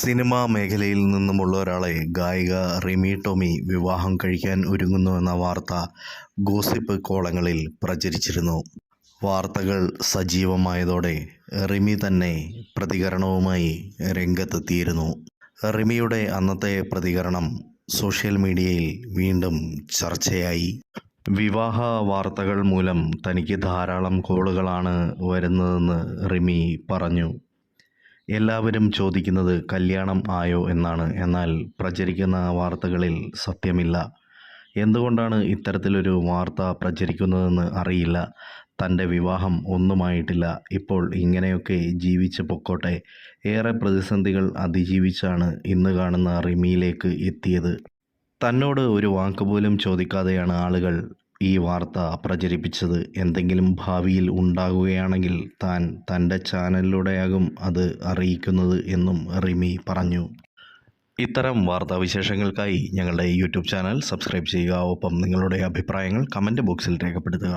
Cinema മേഖലയിൽ നിന്നുമുള്ള ഒരാളെ ഗായിക റിമി ടോമി വിവാഹം കഴിക്കാൻ ഒരുങ്ങുന്നുവെന്ന വാർത്ത ഗോസിപ്പ് കോളങ്ങളിൽ പ്രചരിച്ചിരുന്നു. വാർത്തകൾ സജീവമായതോടെ റിമി തന്നെ പ്രതികരണവുമായി രംഗത്തെത്തിയിരുന്നു. റിമിയുടെ അന്നത്തെ പ്രതികരണം സോഷ്യൽ മീഡിയയിൽ വീണ്ടും ചർച്ചയായി. വിവാഹ വാർത്തകൾ മൂലം തനിക്ക് ധാരാളം കോളുകളാണ് വരുന്നതെന്ന് റിമി പറഞ്ഞു. എല്ലാവരും ചോദിക്കുന്നത് കല്യാണം ആയോ എന്നാണ്. എന്നാൽ പ്രചരിക്കുന്ന വാർത്തകളിൽ സത്യമില്ല. എന്തുകൊണ്ടാണ് ഇത്തരത്തിലൊരു വാർത്ത പ്രചരിക്കുന്നതെന്ന് അറിയില്ല. തന്റെ വിവാഹം ഒന്നുമായിട്ടില്ല. ഇപ്പോൾ ഇങ്ങനെയൊക്കെ ജീവിച്ച് പൊക്കോട്ടെ. ഏറെ പ്രതിസന്ധികൾ അതിജീവിച്ചാണ് ഇന്ന് കാണുന്ന റിമിയിലേക്ക് എത്തിയത്. തന്നോട് ഒരു വാക്ക് പോലും ചോദിക്കാതെയാണ് ആളുകൾ ഈ വാർത്ത പ്രചരിപ്പിച്ചത് എന്തെങ്കിലും ഭാവിയിൽ ഉണ്ടാകുകയാണെങ്കിൽ താൻ തന്റെ ചാനലിലൂടെയാകും അത് അറിയിക്കുന്നത് എന്നും റിമി പറഞ്ഞു. ഇത്തരം വാർത്താവിശേഷങ്ങൾക്കായി ഞങ്ങളുടെ യൂട്യൂബ് ചാനൽ സബ്സ്ക്രൈബ് ചെയ്യുക. ഒപ്പം നിങ്ങളുടെ അഭിപ്രായങ്ങൾ കമന്റ് ബോക്സിൽ രേഖപ്പെടുത്തുക.